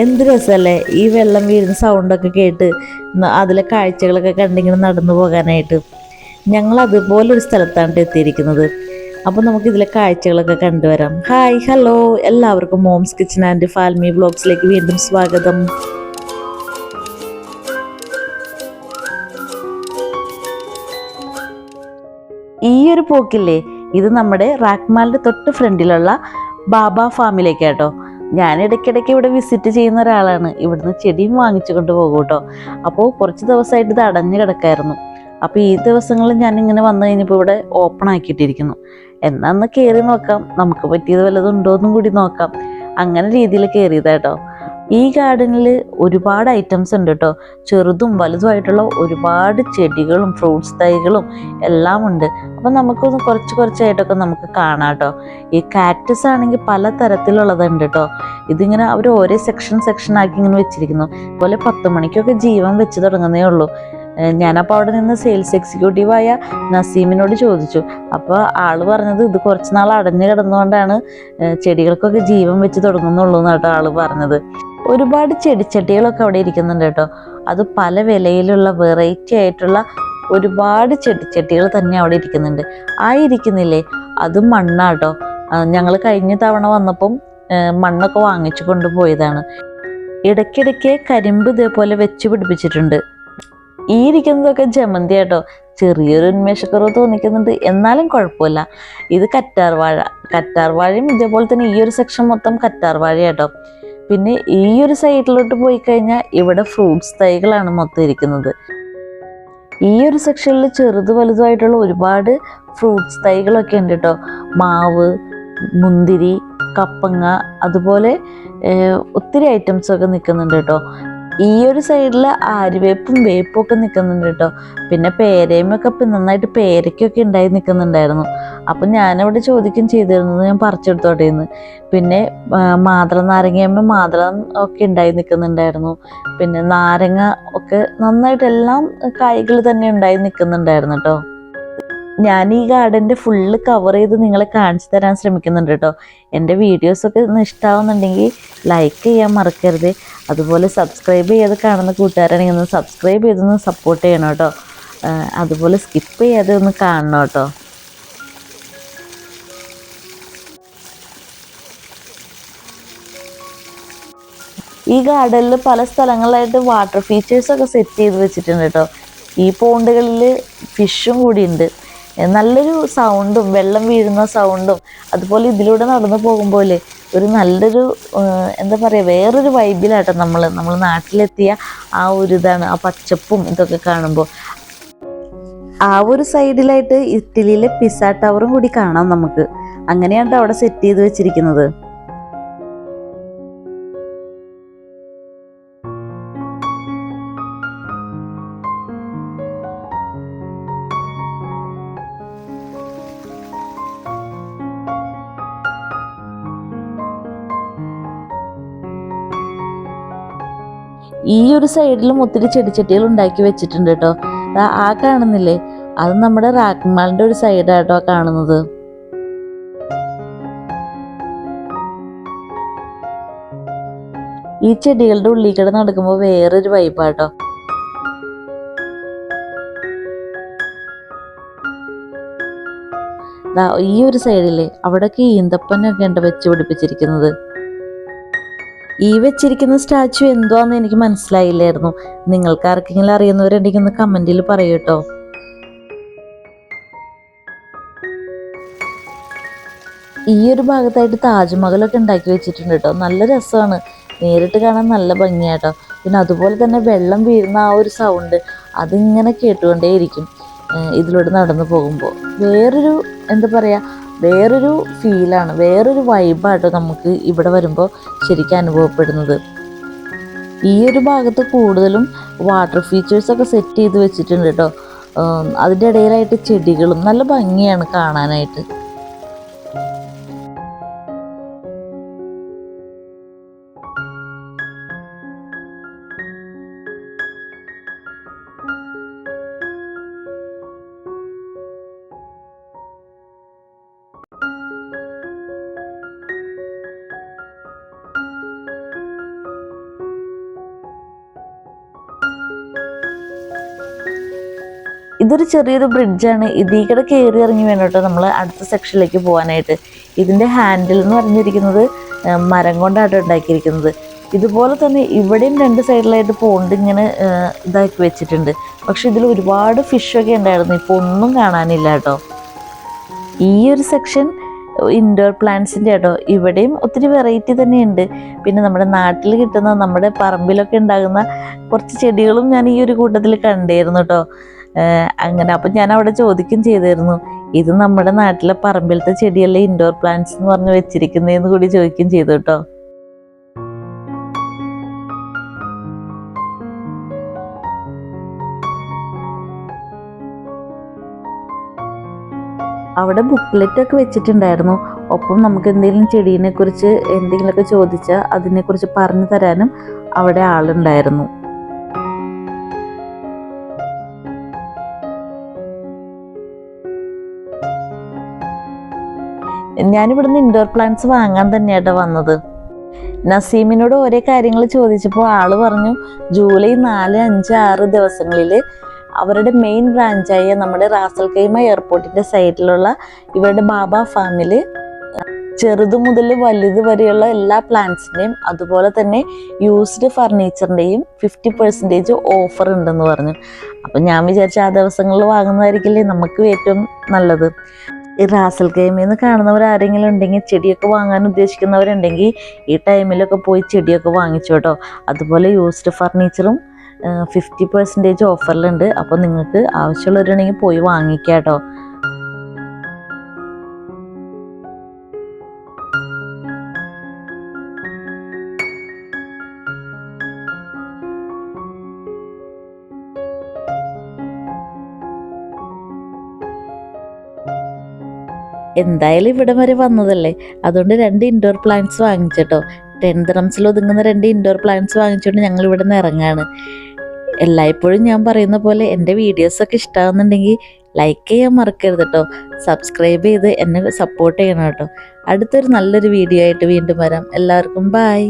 എന്ത് രസമല്ലേ ഈ വെള്ളം വീഴുന്ന സൗണ്ടൊക്കെ കേട്ട് അതിലെ കാഴ്ചകളൊക്കെ കണ്ടിങ്ങനെ നടന്നു പോകാനായിട്ട്. ഞങ്ങൾ അതുപോലൊരു സ്ഥലത്താണ് എത്തിയിരിക്കുന്നത്. അപ്പോൾ നമുക്ക് ഇതിലെ കാഴ്ചകളൊക്കെ കണ്ടുവരാം. ഹായ് ഹലോ എല്ലാവർക്കും മോംസ് കിച്ചൺ ആൻഡ് ഫാൽമി ബ്ലോഗ്സിലേക്ക് വീണ്ടും സ്വാഗതം. ഈ ഒരു പോക്കില്ലേ ഇത് നമ്മുടെ റാക്മാലിന്റെ തൊട്ട് ഫ്രണ്ടിലുള്ള ബാബ ഫാമിലേക്ക് കേട്ടോ ഞാൻ ഇടയ്ക്കിടയ്ക്ക് ഇവിടെ വിസിറ്റ് ചെയ്യുന്ന ഒരാളാണ്. ഇവിടുന്ന് ചെടിയും വാങ്ങിച്ചു കൊണ്ട് പോകും കേട്ടോ. അപ്പോൾ കുറച്ച് ദിവസമായിട്ട് ഇത് അടഞ്ഞു കിടക്കായിരുന്നു. അപ്പോൾ ഈ ദിവസങ്ങളിൽ ഞാൻ ഇങ്ങനെ വന്നു കഴിഞ്ഞപ്പോൾ ഇവിടെ ഓപ്പൺ ആക്കിയിട്ടിരിക്കുന്നു. എന്നാ ഒന്ന് കയറി നോക്കാം. നമുക്ക് പറ്റിയത് വല്ലതും ഉണ്ടോ എന്നും കൂടി നോക്കാം. അങ്ങനെ രീതിയിൽ കയറിയതാട്ടോ ഈ ഗാർഡനിൽ ഒരുപാട് ഐറ്റംസ് ഉണ്ട് കേട്ടോ ചെറുതും വലുതുമായിട്ടുള്ള ഒരുപാട് ചെടികളും ഫ്രൂട്ട്സ് തൈകളും എല്ലാം ഉണ്ട്. അപ്പം നമുക്കൊന്ന് കുറച്ച് കുറച്ചായിട്ടൊക്കെ നമുക്ക് കാണാം കേട്ടോ ഈ കാക്ടസ് ആണെങ്കിൽ പല തരത്തിലുള്ളതുണ്ട് കേട്ടോ ഇതിങ്ങനെ അവർ ഓരോ സെക്ഷൻ സെക്ഷൻ ആക്കി ഇങ്ങനെ വെച്ചിരിക്കുന്നു. അതുപോലെ പത്ത് മണിക്കൊക്കെ ജീവൻ വെച്ച് തുടങ്ങുന്നേ ഉള്ളൂ. ഞാനപ്പോൾ അവിടെ നിന്ന് സെയിൽസ് എക്സിക്യൂട്ടീവായ നസീമിനോട് ചോദിച്ചു. അപ്പോൾ ആൾ പറഞ്ഞത് ഇത് കുറച്ച് നാൾ അടഞ്ഞു കിടന്നുകൊണ്ടാണ് ചെടികൾക്കൊക്കെ ജീവൻ വെച്ച് തുടങ്ങുന്നുള്ളൂ എന്നാട്ടോ ആൾ പറഞ്ഞത്. ഒരുപാട് ചെടിച്ചട്ടികളൊക്കെ അവിടെ ഇരിക്കുന്നുണ്ട് കേട്ടോ. അത് പല വിലയിലുള്ള വെറൈറ്റി ആയിട്ടുള്ള ഒരുപാട് ചെടിച്ചട്ടികൾ തന്നെ അവിടെ ഇരിക്കുന്നുണ്ട്. ആ ഇരിക്കുന്നില്ലേ? അത് മണ്ണാട്ടോ. ഞങ്ങൾ കഴിഞ്ഞ തവണ വന്നപ്പം മണ്ണൊക്കെ വാങ്ങിച്ചു കൊണ്ടുപോയതാണ്. ഇടയ്ക്കിടയ്ക്ക് കരിമ്പ് ഇതേപോലെ വെച്ച് പിടിപ്പിച്ചിട്ടുണ്ട്. ഈ ഇരിക്കുന്നതൊക്കെ ജമന്തി കേട്ടോ ചെറിയൊരു ഉന്മേഷക്കുറവ് തോന്നിക്കുന്നുണ്ട്. എന്നാലും കുഴപ്പമില്ല. ഇത് കറ്റാർവാഴ. കറ്റാർവാഴയും കറ്റാർ വാഴയും ഇതേപോലെ തന്നെ ഈ ഒരു സെക്ഷൻ മൊത്തം കറ്റാർവാഴ കേട്ടോ പിന്നെ ഈ ഒരു സൈഡിലോട്ട് പോയി കഴിഞ്ഞാൽ ഇവിടെ ഫ്രൂട്ട്സ് തൈകളാണ് മൊത്തം ഇരിക്കുന്നത്. ഈ ഒരു സെക്ഷനിൽ ചെറുത് വലുതുമായിട്ടുള്ള ഒരുപാട് ഫ്രൂട്ട്സ് തൈകളൊക്കെ ഉണ്ട് കേട്ടോ മാവ് മുന്തിരി കപ്പങ്ങ അതുപോലെ ഒത്തിരി ഐറ്റംസ് ഒക്കെ നിൽക്കുന്നുണ്ട് കേട്ടോ ഈ ഒരു സൈഡിൽ ആര്യവേപ്പും വേപ്പും ഒക്കെ നിൽക്കുന്നുണ്ട് കേട്ടോ. പിന്നെ പേരയുമൊക്കെ നന്നായിട്ട് പേരയ്ക്കൊക്കെ ഉണ്ടായി നിൽക്കുന്നുണ്ടായിരുന്നു അപ്പം ഞാനവിടെ ചോദിക്കും ചെയ്തിരുന്നത് ഞാൻ പറിച്ചെടുത്തോട്ടെ എന്ന്. പിന്നെ മാതള നാരങ്ങയമ്മ മാതളം ഒക്കെ ഉണ്ടായി നിൽക്കുന്നുണ്ടായിരുന്നു പിന്നെ നാരങ്ങ ഒക്കെ നന്നായിട്ട് എല്ലാം കായ്കൾ തന്നെ ഉണ്ടായി നിൽക്കുന്നുണ്ടായിരുന്നു കേട്ടോ. ഞാൻ ഈ ഗാർഡന്റെ ഫുള്ള് കവർ ചെയ്ത് നിങ്ങളെ കാണിച്ചു തരാൻ ശ്രമിക്കുന്നുണ്ട് കേട്ടോ. എന്റെ വീഡിയോസൊക്കെ ഇഷ്ടമാവുന്നുണ്ടെങ്കിൽ ലൈക്ക് ചെയ്യാൻ മറക്കരുത്. അതുപോലെ സബ്സ്ക്രൈബ് ചെയ്ത് കാണുന്ന കൂട്ടുകാരാണെങ്കിൽ ഒന്ന് സബ്സ്ക്രൈബ് ചെയ്തൊന്ന് സപ്പോർട്ട് ചെയ്യണം കേട്ടോ. അതുപോലെ സ്കിപ്പ് ചെയ്യാതെ ഒന്ന് കാണണം കേട്ടോ. ഈ ഗാർഡനിൽ പല സ്ഥലങ്ങളിലായിട്ട് വാട്ടർ ഫീച്ചേഴ്സൊക്കെ സെറ്റ് ചെയ്ത് വെച്ചിട്ടുണ്ട് കേട്ടോ. ഈ പോണ്ടുകളിൽ ഫിഷും കൂടി ഉണ്ട്. നല്ലൊരു സൗണ്ടും വെള്ളം വീഴുന്ന സൗണ്ടും അതുപോലെ ഇതിലൂടെ നടന്നു പോകുമ്പോൾ ഒരു നല്ലൊരു എന്താ പറയുക വേറൊരു വൈബിലാട്ടോ നമ്മൾ നമ്മൾ നാട്ടിലെത്തിയ ആ ഒരു ഇതാണ് ആ പച്ചപ്പും ഇതൊക്കെ കാണുമ്പോൾ ആ ഒരു സൈഡിലായിട്ട് ഇറ്റലിയിലെ പിസ ടവറും കൂടി കാണാം നമുക്ക്. അങ്ങനെയാണ് അവിടെ സെറ്റ് ചെയ്ത് വെച്ചിരിക്കുന്നത്. ഈ ഒരു സൈഡിലും ഒത്തിരി ചെടിച്ചട്ടികൾ ഉണ്ടാക്കി വെച്ചിട്ടുണ്ട് കേട്ടോ. ആ കാണുന്നില്ലേ? അത് നമ്മുടെ റാക്മാളിന്റെ ഒരു സൈഡാട്ടോ കാണുന്നത്. ഈ ചെടികളുടെ ഉള്ളിൽ കൂടെ നടക്കുമ്പോൾ വേറൊരു വൈബാട്ടോ ഈ ഒരു സൈഡിലെ അവിടെയൊക്കെ ഈന്തപ്പനൊക്കെ ഉണ്ട് വെച്ച് പിടിപ്പിച്ചിരിക്കുന്നത്. ഈ വെച്ചിരിക്കുന്ന സ്റ്റാച്ചു എന്തുവാന്ന് എനിക്ക് മനസ്സിലായില്ലായിരുന്നു. നിങ്ങൾക്ക് ആർക്കെങ്കിലും അറിയുന്നവരുണ്ടെങ്കിൽ ഒന്ന് കമന്റിൽ പറയൂട്ടോ ഈ ഒരു ഭാഗത്തായിട്ട് താജ്മഹലൊക്കെ ഉണ്ടാക്കി വെച്ചിട്ടുണ്ട് കേട്ടോ. നല്ല രസമാണ്. നേരിട്ട് കാണാൻ നല്ല ഭംഗിയാട്ടോ. പിന്നെ അതുപോലെ തന്നെ വെള്ളം വീഴുന്ന ആ ഒരു സൗണ്ട് അതിങ്ങനെ കേട്ടുകൊണ്ടേയിരിക്കും. ഇതിലൂടെ നടന്നു പോകുമ്പോൾ. വേറൊരു എന്താ പറയുക വേറൊരു ഫീലാണ് വേറൊരു വൈബാട്ടോ നമുക്ക് ഇവിടെ വരുമ്പോൾ ശരിക്കും അനുഭവപ്പെടുന്നത്. ഈ ഒരു ഭാഗത്ത് കൂടുതലും വാട്ടർ ഫീച്ചേഴ്സൊക്കെ സെറ്റ് ചെയ്ത് വെച്ചിട്ടുണ്ട് കേട്ടോ അതിന്റെ ഇടയിലായിട്ട് ചെടികളും നല്ല ഭംഗിയാണ് കാണാനായിട്ട്. ഇതൊരു ചെറിയൊരു ബ്രിഡ്ജാണ് ഇതിൽ കൂടെ കയറി ഇറങ്ങി വേണം കേട്ടോ നമ്മൾ അടുത്ത സെക്ഷനിലേക്ക് പോകാനായിട്ട് ഇതിന്റെ ഹാൻഡിൽ എന്ന് പറഞ്ഞിരിക്കുന്നത് മരം കൊണ്ടാണ് ഉണ്ടാക്കിയിരിക്കുന്നത്. ഇതുപോലെ തന്നെ ഇവിടെയും രണ്ട് സൈഡിലായിട്ട് പോണ്ട് ഇങ്ങനെ ഇതാക്കി വെച്ചിട്ടുണ്ട്. പക്ഷെ ഇതിൽ ഒരുപാട് ഫിഷൊക്കെ ഉണ്ടായിരുന്നു. ഇപ്പോൾ ഒന്നും കാണാനില്ല കേട്ടോ. ഈ ഒരു സെക്ഷൻ ഇൻഡോർ പ്ലാന്റ്സിന്റെ കേട്ടോ ഇവിടെയും ഒത്തിരി വെറൈറ്റി തന്നെയുണ്ട് പിന്നെ നമ്മുടെ നാട്ടിൽ കിട്ടുന്ന നമ്മുടെ പറമ്പിലൊക്കെ ഉണ്ടാകുന്ന കുറച്ച് ചെടികളും ഞാൻ ഈ ഒരു കൂട്ടത്തിൽ കണ്ടായിരുന്നു കേട്ടോ. അങ്ങനെ അപ്പം ഞാൻ അവിടെ ചോദിക്കും ചെയ്തിരുന്നു ഇത് നമ്മുടെ നാട്ടിലെ പറമ്പിലത്തെ ചെടിയല്ലേ ഇൻഡോർ പ്ലാന്റ്സ് എന്ന് പറഞ്ഞ് വെച്ചിരിക്കുന്നതെന്ന് കൂടി ചോദിക്കും ചെയ്തു കേട്ടോ അവിടെ ബുക്ക്ലെറ്റ് ഒക്കെ വെച്ചിട്ടുണ്ടായിരുന്നു. ഒപ്പം നമുക്ക് എന്തെങ്കിലും ചെടീനെ കുറിച്ച് എന്തെങ്കിലുമൊക്കെ ചോദിച്ചാൽ അതിനെക്കുറിച്ച് പറഞ്ഞു തരാനും അവിടെ ആളുണ്ടായിരുന്നു. ഞാനിവിടുന്ന് ഇൻഡോർ പ്ലാന്റ്സ് വാങ്ങാൻ തന്നെയാട്ടോ വന്നത്. നസീമിനോട് ഓരോ കാര്യങ്ങൾ ചോദിച്ചപ്പോൾ ആൾ പറഞ്ഞു ജൂലൈ നാല് അഞ്ച് ആറ് ദിവസങ്ങളിൽ അവരുടെ മെയിൻ ബ്രാഞ്ചായ നമ്മുടെ റാസൽ കൈമ എയർപോർട്ടിന്റെ സൈഡിലുള്ള ഇവരുടെ ബാബ ഫാമിൽ ചെറുതു മുതൽ വലുത് വരെയുള്ള എല്ലാ പ്ലാന്റ്സിന്റെയും അതുപോലെ തന്നെ യൂസ്ഡ് ഫർണിച്ചറിന്റെയും ഫിഫ്റ്റി പെർസെന്റേജ് ഓഫർ ഉണ്ടെന്ന് പറഞ്ഞു. അപ്പം ഞാൻ വിചാരിച്ച ആ ദിവസങ്ങളിൽ വാങ്ങുന്നതായിരിക്കില്ലേ നമുക്ക് ഏറ്റവും നല്ലത്. ഈ റാസൽ ഗെയിമിൽ കാണുന്നവർ ആരെങ്കിലും ഉണ്ടെങ്കിൽ ചെടിയൊക്കെ വാങ്ങാൻ ഉദ്ദേശിക്കുന്നവരുണ്ടെങ്കിൽ ഈ ടൈമിലൊക്കെ പോയി ചെടിയൊക്കെ വാങ്ങിച്ചോട്ടോ. അതുപോലെ യൂസ്ഡ് ഫർണിച്ചറും ഫിഫ്റ്റി പെർസെന്റേജ് ഓഫറിലുണ്ട് അപ്പോൾ നിങ്ങൾക്ക് ആവശ്യമുള്ളവരുണ്ടെങ്കിൽ പോയി വാങ്ങിക്കാം കേട്ടോ എന്തായാലും ഇവിടെ വരെ വന്നതല്ലേ? അതുകൊണ്ട് രണ്ട് ഇൻഡോർ പ്ലാന്റ്സ് വാങ്ങിച്ചിട്ടോ. ടെൻ ദ്രംസിൽ ഒതുങ്ങുന്ന രണ്ട് ഇൻഡോർ പ്ലാന്റ്സ് വാങ്ങിച്ചുകൊണ്ട് ഞങ്ങൾ ഇവിടെ നിന്ന് ഇറങ്ങാണ്. എല്ലായ്പ്പോഴും ഞാൻ പറയുന്ന പോലെ എന്റെ വീഡിയോസൊക്കെ ഇഷ്ടമാകുന്നുണ്ടെങ്കിൽ ലൈക്ക് ചെയ്യാൻ മറക്കരുത് കേട്ടോ സബ്സ്ക്രൈബ് ചെയ്ത് എന്നെ സപ്പോർട്ട് ചെയ്യണം കേട്ടോ അടുത്തൊരു നല്ലൊരു വീഡിയോ ആയിട്ട് വീണ്ടും വരാം. എല്ലാവർക്കും ബായ്